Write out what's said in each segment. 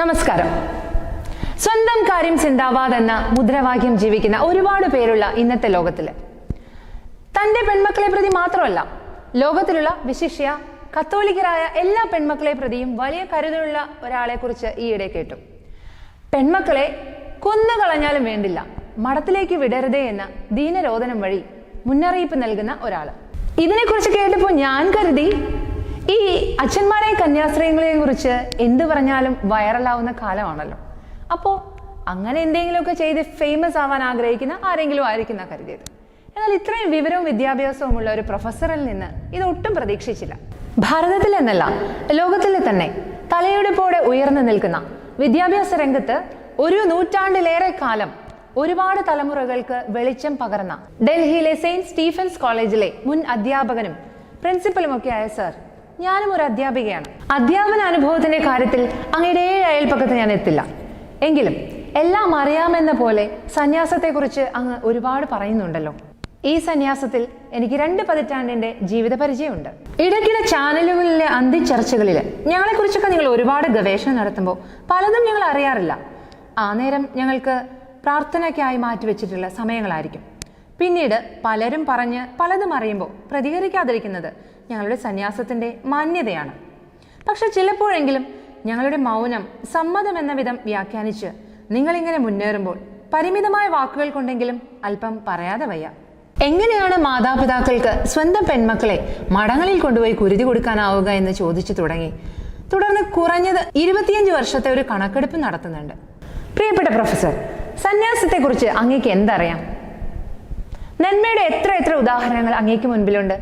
നമസ്കാരം. സ്വന്തം കാര്യം ചിന്താവാദ് എന്ന മുദ്രാവാക്യം ജീവിക്കുന്ന ഒരുപാട് പേരുള്ള ഇന്നത്തെ ലോകത്തിൽ തന്റെ പെൺമക്കളെ പ്രതി മാത്രമല്ല ലോകത്തിലുള്ള വിശിഷ്യ കത്തോലിക്കരായ എല്ലാ പെൺമക്കളെ പ്രതിയും വലിയ കരുതലുള്ള ഒരാളെ കുറിച്ച് ഈയിടെ കേട്ടു. പെൺമക്കളെ കൊന്നു കളഞ്ഞാലും വേണ്ടില്ല മഠത്തിലേക്ക് വിടരുതേ എന്ന ദീനരോധനം വഴി മുന്നറിയിപ്പ് നൽകുന്ന ഒരാൾ ഇതിനെക്കുറിച്ച് കേട്ടപ്പോൾ ഞാൻ അച്ഛന്മാരെയും കന്യാസ്ത്രീകളെയും കുറിച്ച് എന്ത് പറഞ്ഞാലും വൈറലാവുന്ന കാലമാണല്ലോ. അപ്പോൾ അങ്ങനെ എന്തെങ്കിലുമൊക്കെ ചെയ്ത് ഫേമസ് ആവാൻ ആഗ്രഹിക്കുന്ന ആരെങ്കിലും ആയിരിക്കുന്ന കരുതിയത്. എന്നാൽ ഇത്രയും വിവരവും വിദ്യാഭ്യാസവും ഉള്ള ഒരു പ്രൊഫസറിൽ നിന്ന് ഇത് ഒട്ടും പ്രതീക്ഷിച്ചില്ല. ഭാരതത്തിൽ എന്നല്ല ലോകത്തിലെ തന്നെ തലയെടുപ്പോടെ ഉയർന്നു നിൽക്കുന്ന വിദ്യാഭ്യാസ രംഗത്ത് ഒരു നൂറ്റാണ്ടിലേറെ കാലം ഒരുപാട് തലമുറകൾക്ക് വെളിച്ചം പകർന്ന ഡൽഹിയിലെ സെയിന്റ് സ്റ്റീഫൻസ് കോളേജിലെ മുൻ അധ്യാപകനും പ്രിൻസിപ്പലും ഒക്കെ ആയ സർ ഞാനും ഒരു അധ്യാപികയാണ്. അധ്യാപന അനുഭവത്തിന്റെ കാര്യത്തിൽ അങ്ങയുടെ ഏഴ് അയൽപ്പക്കത്ത് ഞാൻ എത്തില്ല. എങ്കിലും എല്ലാം അറിയാമെന്ന പോലെ സന്യാസത്തെക്കുറിച്ച് അങ്ങ് ഒരുപാട് പറയുന്നുണ്ടല്ലോ. ഈ സന്യാസത്തിൽ എനിക്ക് രണ്ട് പതിറ്റാണ്ടിന്റെ ജീവിത പരിചയമുണ്ട്. ഇടയ്ക്കിടെ ചാനലുകളിലെ അന്തിച്ചർച്ചകളിൽ ഞങ്ങളെക്കുറിച്ചൊക്കെ നിങ്ങൾ ഒരുപാട് ഗവേഷണം നടത്തുമ്പോൾ പലതും ഞങ്ങൾ അറിയാറില്ല. ആ നേരം ഞങ്ങൾക്ക് പ്രാർത്ഥനയ്ക്കായി മാറ്റിവെച്ചിട്ടുള്ള സമയങ്ങളായിരിക്കും. പിന്നീട് പലരും പറഞ്ഞ് പലതും അറിയുമ്പോൾ പ്രതികരിക്കാതിരിക്കുന്നത് ഞങ്ങളുടെ സന്യാസത്തിന്റെ മാന്യതയാണ്. പക്ഷെ ചിലപ്പോഴെങ്കിലും ഞങ്ങളുടെ മൗനം സമ്മതം എന്ന വിധം വ്യാഖ്യാനിച്ച് നിങ്ങളിങ്ങനെ മുന്നേറുമ്പോൾ പരിമിതമായ വാക്കുകൾ കൊണ്ടെങ്കിലും അല്പം പറയാതെ വയ്യ. എങ്ങനെയാണ് മാതാപിതാക്കൾക്ക് സ്വന്തം പെൺമക്കളെ മടങ്ങളിൽ കൊണ്ടുപോയി കുരുതി കൊടുക്കാനാവുക എന്ന് ചോദിച്ചു തുടങ്ങി. തുടർന്ന് കുറഞ്ഞത് ഇരുപത്തിയഞ്ച് വർഷത്തെ ഒരു കണക്കെടുപ്പ് നടത്തുന്നുണ്ട്. പ്രിയപ്പെട്ട പ്രൊഫസർ സന്യാസത്തെക്കുറിച്ച് അങ്ങേക്ക് എന്തറിയാം? നന്മയുടെ എത്ര എത്ര ഉദാഹരണങ്ങൾ അങ്ങേക്ക് മുൻപിലുണ്ട്.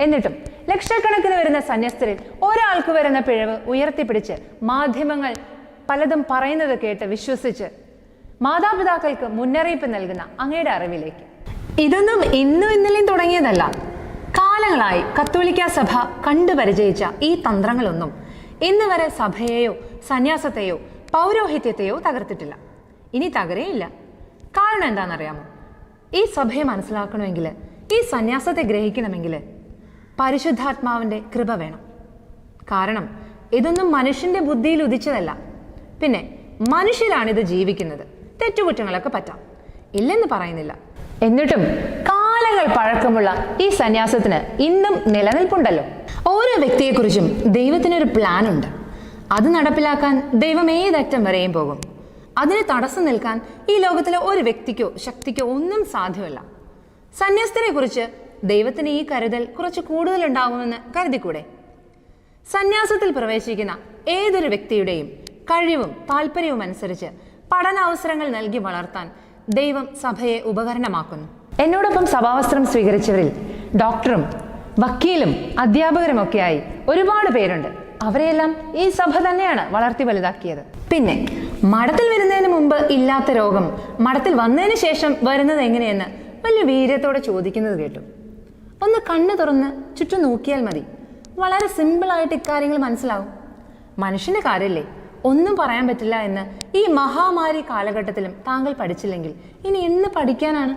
എന്നിട്ടും ലക്ഷക്കണക്കിന് വരുന്ന സന്യസ്തരിൽ ഒരാൾക്ക് വരുന്ന പിഴവ് ഉയർത്തിപ്പിടിച്ച് മാധ്യമങ്ങൾ പലതും പറയുന്നത് കേട്ട് വിശ്വസിച്ച് മാതാപിതാക്കൾക്ക് മുന്നറിയിപ്പ് നൽകുന്ന അങ്ങയുടെ അറിവിലേക്ക്. ഇതൊന്നും ഇന്നും ഇന്നലെയും തുടങ്ങിയതല്ല. കാലങ്ങളായി കത്തോലിക്ക സഭ കണ്ടു പരിചയിച്ച ഈ തന്ത്രങ്ങളൊന്നും ഇന്ന് വരെ സഭയെയോ സന്യാസത്തെയോ പൗരോഹിത്യത്തെയോ തകർത്തിട്ടില്ല. ഇനി തകരേയില്ല. കാരണം എന്താണെന്നറിയാമോ? ഈ സഭയെ മനസ്സിലാക്കണമെങ്കിൽ ഈ സന്യാസത്തെ ഗ്രഹിക്കണമെങ്കിൽ പരിശുദ്ധാത്മാവിന്റെ കൃപ വേണം. കാരണം ഇതൊന്നും മനുഷ്യന്റെ ബുദ്ധിയിൽ ഉദിച്ചതല്ല. പിന്നെ മനുഷ്യരാണ് ഇത് ജീവിക്കുന്നത്. തെറ്റുകുറ്റങ്ങളൊക്കെ പറ്റാം. ഇല്ലെന്ന് പറയുന്നില്ല. എന്നിട്ടും കാലങ്ങൾ പഴക്കമുള്ള ഈ സന്യാസത്തിന് ഇന്നും നിലനിൽപ്പുണ്ടല്ലോ. ഓരോ വ്യക്തിയെക്കുറിച്ചും ദൈവത്തിനൊരു പ്ലാൻ ഉണ്ട് അത് നടപ്പിലാക്കാൻ ദൈവം ഏതറ്റം വരെയും പോകും. അതിന് തടസ്സം നിൽക്കാൻ ഈ ലോകത്തിലെ ഒരു വ്യക്തിക്കോ ശക്തിക്കോ ഒന്നും സാധ്യമല്ല. സന്യാസത്തിനെ കുറിച്ച് ദൈവത്തിന് ഈ കരുതൽ കുറച്ച് കൂടുതൽ ഉണ്ടാകുമെന്ന് കരുതിക്കൂടെ? സന്യാസത്തിൽ പ്രവേശിക്കുന്ന ഏതൊരു വ്യക്തിയുടെയും കഴിവും താല്പര്യവും അനുസരിച്ച് പഠനാവസരങ്ങൾ നൽകി വളർത്താൻ ദൈവം സഭയെ ഉപകരണമാക്കുന്നു. എന്നോടൊപ്പം സഭാവസ്ത്രം സ്വീകരിച്ചവരിൽ ഡോക്ടറും വക്കീലും അധ്യാപകരുമൊക്കെയായി ഒരുപാട് പേരുണ്ട്. അവരെയെല്ലാം ഈ സഭ തന്നെയാണ് വളർത്തി വലുതാക്കിയത്. പിന്നെ മഠത്തിൽ വരുന്നതിന് മുമ്പ് ഇല്ലാത്ത രോഗം മഠത്തിൽ വന്നതിന് ശേഷം വരുന്നത് എങ്ങനെയെന്ന് വലിയ വീര്യത്തോടെ ചോദിക്കുന്നത് കേട്ടു. ഒന്ന് കണ്ണു തുറന്ന് ചുറ്റും നോക്കിയാൽ മതി. വളരെ സിമ്പിളായിട്ട് ഇക്കാര്യങ്ങൾ മനസ്സിലാവും. മനുഷ്യന്റെ കാര്യമല്ലേ? ഒന്നും പറയാൻ പറ്റില്ല എന്ന് ഈ മഹാമാരി കാലഘട്ടത്തിലും താങ്കൾ പഠിച്ചില്ലെങ്കിൽ ഇനി എന്ന് പഠിക്കാനാണ്?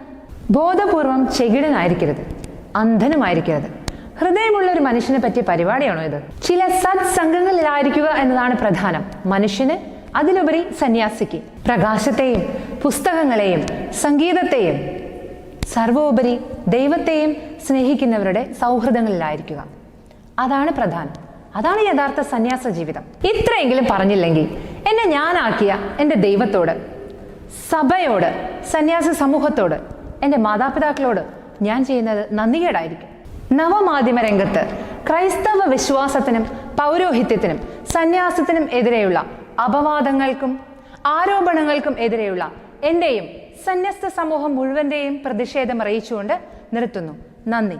ബോധപൂർവം ചെകിടനായിരിക്കരുത്. അന്ധനുമായിരിക്കരുത്. ഹൃദയമുള്ള ഒരു മനുഷ്യനെ പറ്റിയ പരിപാടിയാണോ ഇത്? ചില സത്സംഗങ്ങളിലായിരിക്കുക എന്നതാണ് പ്രധാനം. മനുഷ്യന് അതിലുപരി സന്യാസിക്ക് പ്രകാശത്തെയും പുസ്തകങ്ങളെയും സംഗീതത്തെയും സർവോപരി ദൈവത്തെയും സ്നേഹിക്കുന്നവരുടെ സൗഹൃദങ്ങളിലായിരിക്കുക. അതാണ് പ്രധാനം. അതാണ് യഥാർത്ഥ സന്യാസ ജീവിതം. ഇത്രയെങ്കിലും പറഞ്ഞില്ലെങ്കിൽ എന്നെ ഞാനാക്കിയ എന്റെ ദൈവത്തോട് സഭയോട് സന്യാസ സമൂഹത്തോട് എന്റെ മാതാപിതാക്കളോട് ഞാൻ ചെയ്യുന്നത് നന്ദികേടായിരിക്കും. നവമാധ്യമ രംഗത്ത് ക്രൈസ്തവ വിശ്വാസത്തിനും പൗരോഹിത്യത്തിനും സന്യാസത്തിനും എതിരെയുള്ള അപവാദങ്ങൾക്കും ആരോപണങ്ങൾക്കും എതിരെയുള്ള എന്റെയും സന്യസ്ത സമൂഹം മുഴുവന്റെയും പ്രതിഷേധം അറിയിച്ചുകൊണ്ട് നിർത്തുന്നു. നന്ദി.